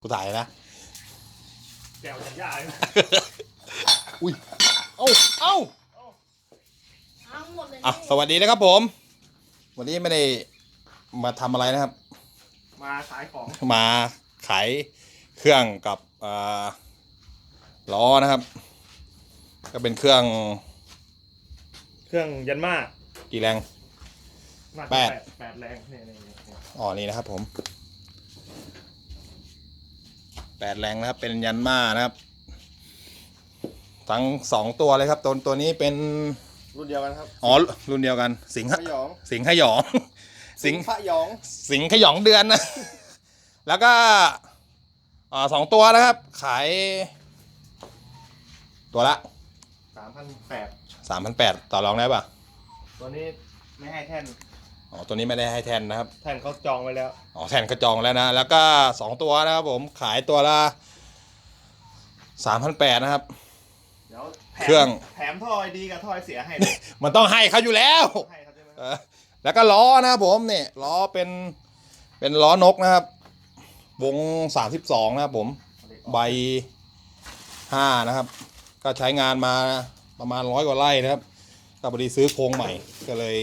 กูถ่ายนะแก้วจะยากอุ้ย เอ้า เอ้าทั้งหมดเลยอะสวัสดีนะครับผม วันนี้ไม่ได้มาทำอะไรนะครับ มาขายของ มาขายเครื่องกับอ่าล้อนะครับ ก็เป็นเครื่องเครื่องยันมากี่แรง น่าจะแปด แปดแรงเนี่ยเนี่ยเนี่ยเนี่ยอ๋อนี่นะครับผม แปดแรงนะครับ เป็นยันมานะครับ ทั้งสองตัวเลยครับตัวตัวนี้เป็นรุ่นเดียวกันครับ อ๋อรุ่นเดียวกัน สิงห์พยอง สิงห์ขยอง สิงห์พยอง สิงห์ขยองเดือนนะ แล้วก็อ่าสองตัวนะครับ ขาย ตัวละสามพันแปดสามพันแปดต่อรองได้ป่ะ ตัวนี้ไม่ให้แท่น อ๋อตัวนี้ไม่ได้ให้แทนนะครับ แท่นเขาจองไว้แล้ว อ๋อแทนกระจองแล้วนะ แล้วก็สองตัวนะครับผมขายตัวละสามพันแปดนะครับ เดี๋ยวแถมเครื่อง แถมท่อไอดีกับท่อไอเสียให้ด้วยมันต้องให้เขาอยู่แล้ว ให้ครับใช่ไหมเออแล้วก็ล้อนะครับผมเนี่ยล้อเป็นเป็นล้อนกนะครับ วงสามสิบสองนะครับผม ใบห้านะครับ ก็ใช้งานมาประมาณร้อยกว่าไร่นะครับก็พอดีซื้อโครงใหม่ก็เลย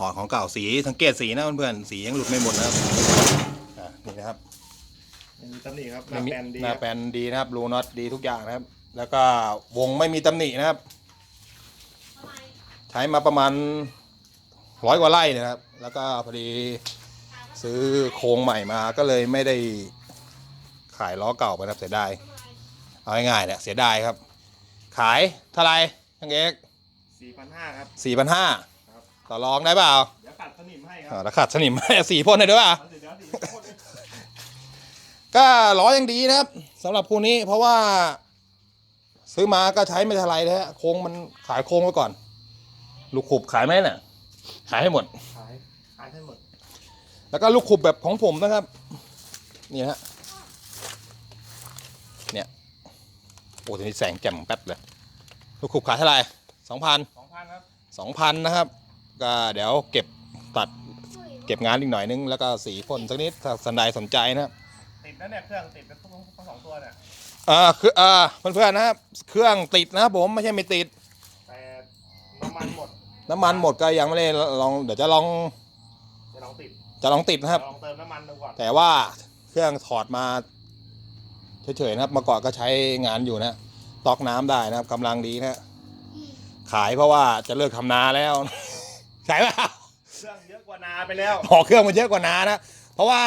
ถอดของเก่าสีสังเกตสีนะเพื่อนๆสียังหลุดไม่หมดนะครับอะนี่นะครับไม่มีตำหนิครับหไม่น้ามีแปลนดีหน้าครับแปลนดีนะครับรูน็อตดีทุกอย่างนะครับ แล้วก็วงไม่มีตำหนินะครับทำไมใช้มาประมาณร้อยกว่าไร่นะครับ แล้วก็พอดีซื้อโครงใหม่มาก็เลยไม่ได้ขายล้อเก่าไปนะครับเสียดายเอาง่ายๆเนี่ยเสียดายครับ ขายเท่าไหรยังเอกสี่พันห้าครับสี่พันห้าครับ ต่อรองได้เปล่าเดี๋ยวตัดสนิมให้คอ่ารับแล้วขัดสนิม ให้สี่พ่นให้ด้วยป่ะเอาเดี๋ยวเดี๋ยวสี่คนเลยก็ล้อยังดีนะครับสำหรับคู่นี้เพราะว่า ซื้อมาก็ใช้ไม่เท่าไหรนะฮะโค้งมันขายโค้งไว้ก่อน ลูกขุบขายไหมเนี่ยขายให้หมด ขายขายให้หมดแล้วก็ลูกขุบแบบของผมนะครับ นี่นะฮะเนี่ยโอ้ทีนี้แสงแจ่มแป๊บเลย ลูกขุบขายเท่าไหร่สองพันสองพันครับสองพันนะครับ ก็เดี๋ยวเก็บตัดเก็บงานอีกหน่อยนึง แล้วก็สีพ่นสักนิดถ้าสันใดสนใจนะครับติดนะเนี่ยเครื่องติดทั้งทั้งสองตัวเนี่ยอ่าคืออ่าเพื่อนๆนะครับเครื่องติดนะครับผมไม่ใช่ไม่ติด แต่น้ำมันหมดน้ำมันหมดก็ยังไม่ได้ลองเดี๋ยวจะลองจะลองติดจะลองติดนะครับ ลองเติมน้ำมันดูก่อนแต่ว่าเครื่องถอดมาเฉยๆนะครับเมื่อก่อนก็ใช้งานอยู่นะตอกน้ำได้นะครับกำลังดีนะขายเพราะว่าจะเลิกทำนาแล้ว ใช่เปล่าเครื่องเยอะกว่านาไปแล้วหอเครื่องมันเยอะกว่านานะ เพราะว่า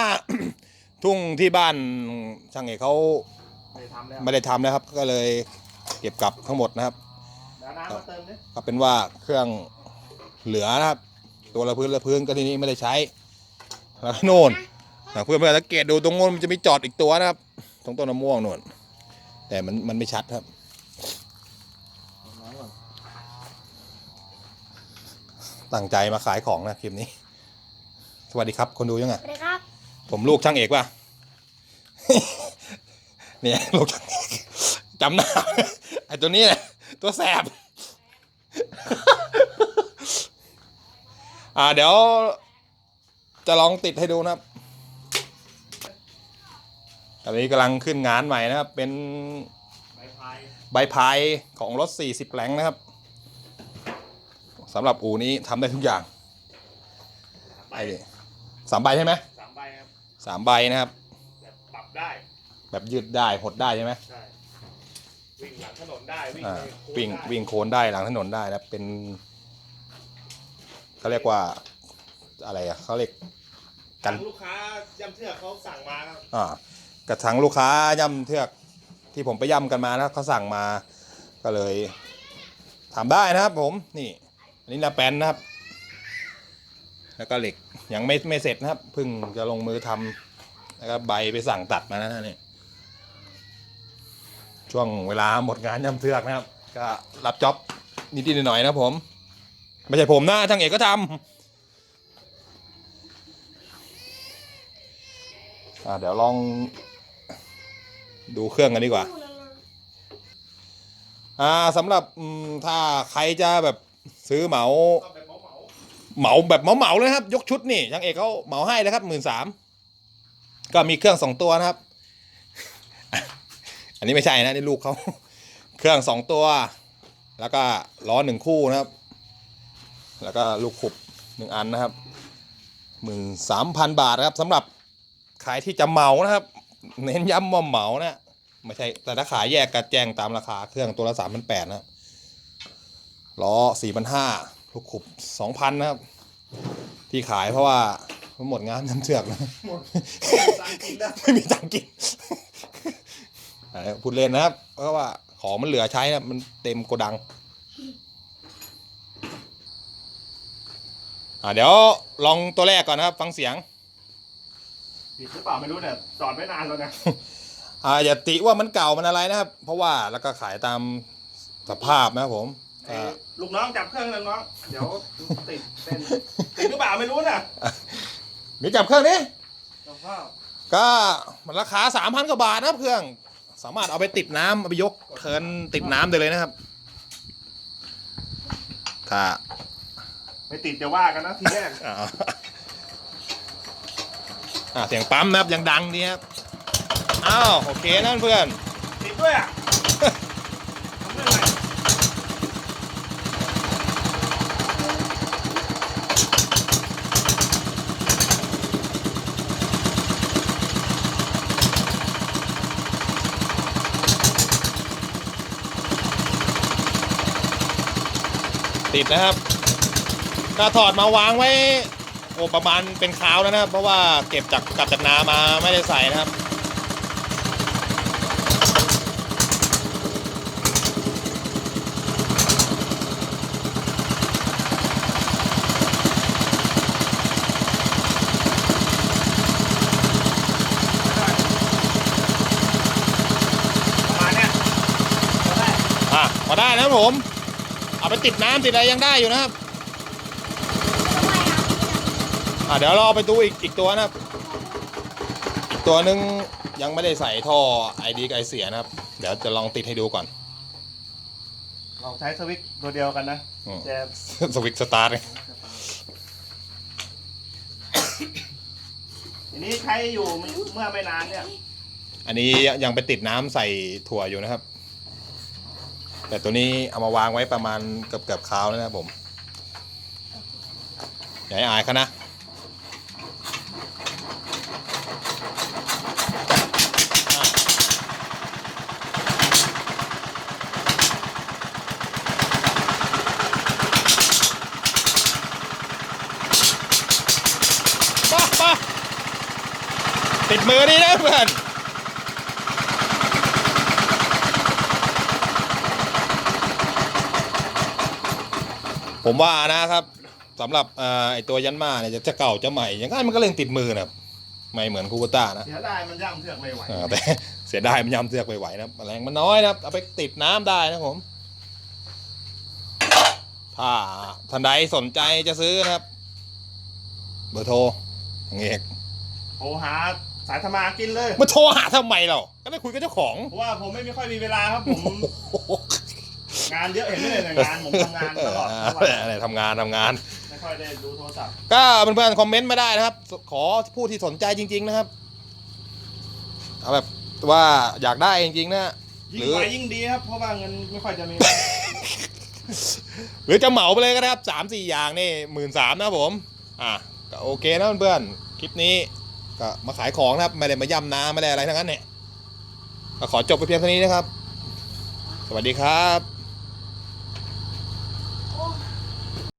ทุ่งที่บ้านช่างเอกเขาไม่ทำแล้วไม่ได้ทำนะครับ ก็เลยเก็บกลับทั้งหมดนะครับเดี๋ยวน้ำมาเติมดิก็เป็นว่าเครื่องเหลือนะครับ ตัวละพื้นละพื้นก็ทีนี้ไม่ได้ใช้แล้วก็โน่นนะเพื่อนเพื่อนสังเกตดูตรงโน้นมันจะมีจอดอีกตัวนะครับ ตรงต้นมะม่วงโน่นแต่มันมันไม่ชัดครับ น้อยก่อน ตั้งใจมาขายของนะคลิปนี้ สวัสดีครับ คนดูยังไงสวัสดีครับ ผมลูกช่างเอกป่ะ เนี่ยลูกช่างเอกจำหน้าไอ้ตัวนี้แหละตัวแสบ อ่าเดี๋ยว จะลองติดให้ดูนะครับตอนนี้กำลังขึ้นงานใหม่นะครับ เป็นใบพายใบพายของรถ 40แรงนะครับ สำหรับอูนี้ทำได้ทุกอย่างใบไอ้นี่สามใบใช่ไหมสามใบครับสามใบนะครับ แบบปรับได้แบบยืดได้หดได้ใช่ไหมใช่วิ่งหลังถนนได้วิ่งอ่าในโค้วิ่งได้วิ่งโคนได้หลังถนนได้นะเป็นเขาเรียกว่าอะไรอะเขาเรียก กันทางลูกค้าย่ำเชือกเขาสั่งมาครับอ่ากระชังลูกค้าย่ำเทือกที่ผมไปย่ำกันมานะเขาสั่งมาก็เลยทำได้นะครับผมนี่ อันนี้นาแปนนะครับ แล้วก็เหล็กยังไม่ไม่เสร็จนะครับเพิ่งจะลงมือทำแล้วก็ใบไปสั่งตัดมานะนี่ช่วงเวลาหมดงานย่ำเทือกนะครับ ก็รับจ็อบนิดๆหน่อยๆนะผม ไม่ใช่ผมนะทางเอกก็ทำอ่าเดี๋ยวลองดูเครื่องกันดีกว่า อ่าสำหรับถ้าใครจะแบบ ซื้อเหมาก็แบบเหมาเหมาเลยนะครับ ยกชุดนี่ช่างเอกเขาเหมาให้นะครับหมื่นสามก็มีเครื่องสองตัวนะครับ อันนี้ไม่ใช่นะนี่ลูกเขาเครื่องสองตัว แล้วก็ล้อหนึ่งคู่นะครับ แล้วก็ลูกขุบหนึ่งอันนะครับหมื่นสามพันบาทนะครับสำหรับขายที่จะเหมานะครับ เน้นย้ำว่าเหมานะไม่ใช่แต่ถ้าขายแยกกระแจงตามราคาเครื่องตัวละสามพันแปดนะครับ ล้อสี่พันห้าลูกขุบสองพันนะครับ ที่ขายเพราะว่ามันหมดงานน้ำเชือกนะหมดสั่งกินได้ไม่มีตังค์กินอ่าพูดเล่นนะครับ เพราะว่าของมันเหลือใช้นะมันเต็มโกดัง อ่าเดี๋ยวลองตัวแรกก่อนนะครับ ฟังเสียงผิดหรือเปล่าไม่รู้เนี่ยจอดไม่นานแล้วนะอ่าอย่าติว่ามันเก่ามันอะไรนะครับ เพราะว่าแล้วก็ขายตามสภาพนะครับผม ไอ้อ่าลูกน้องจับเครื่องเลยน้องเดี๋ยวติดเป็นติดหรือเปล่าไม่รู้น่ะมีจับเครื่องนี้กับข้าวก็มันราคาสามพันกว่าบาทนะครับเครื่อง สามารถเอาไปติดน้ำเอาไปยกเทิร์นติดน้ำได้เลยนะครับถ้าไม่ติดจะว่ากันนะทีแรกอ่าอ่าเสียงปั๊มนะครับยังดังดีครับอ้าวโอเคนั่นเพื่อนติดด้วยอะทำได้ไง ติดนะครับก็ถอดมาวางไว้โอ้ประมาณเป็นคราวแล้วนะครับ เพราะว่าเก็บจากกลับจากนามาไม่ได้ใส่นะครับประมาณเนี้ยก็ได้อะพอได้นะครับผม เอาไปติดน้ำติดอะไรยังได้อยู่นะครับทำไมอะอะเดี๋ยวเราไปดูอีกอีกตัวนะครับ อีกตัวหนึ่งยังไม่ได้ใส่ท่อไอดีไอเสียนะครับ เดี๋ยวจะลองติดให้ดูก่อนเราใช้สวิตช์ตัวเดียวกันนะอืม แต่สวิตช์สตาร์ททีนี้ใช้อยู่เมื่อไม่นานเนี่ย อันนี้ยังไปติดน้ำใส่ถั่วอยู่นะครับ แต่ตัวนี้เอามาวางไว้ประมาณเกือบเกือบคราวแล้วนะผมอย่าให้อายเขานะอะมามาติดมือนี่นะเพื่อน ผมว่านะครับสำหรับเอ่อไอตัวยันมาเนี่ยจะจะเก่าจะใหม่ยังไงมันก็เล่นติดมือนะครับไม่เหมือนคูโบต้านะเสียดายมันย่ำเทือกไม่ไหวเออแต่เสียดายมันยำเสือกไปไหวนะครับแรงมันน้อยนะครับเอาไปติดน้ำได้นะครับผม ถ้าท่านใดสนใจจะซื้อนะครับ เบอร์โทรอย่างเงี้ยโทรหาสายธรรมากินเลยมาโทรหาทำไมเราก็ได้คุยกับเจ้าของเพราะว่าผมไม่ค่อยมีเวลาครับผมโอ้โห งานเยอะเห็นไหมเนี่ยงานผมทำงานตลอดทั้งวันอะไรทำงานทำงาน ไม่ค่อยได้ดูโทรศัพท์ก็เพื่อนๆคอมเมนต์มาได้นะครับ ขอผู้ที่สนใจจริง ๆ นะครับเอาแบบว่าอยากได้จริงๆนะยิ่หงรือไวยิ่งดีครับเพราะว่าเงินไม่ค่อยจะมี หรือจะเหมาไปเลยก็ได้ครับสามสี่อย่างนี่หมื่นสามนะครับผม อะก็โอเคนะเพื่อนๆคลิปนี้ก็มาขายของนะครับไม่ได้มาย่ำนาไม่ได้อะไรทั้งนั้นเนี่ยก็ขอจบไปเพียงเท่านี้นะครับ สวัสดีครับ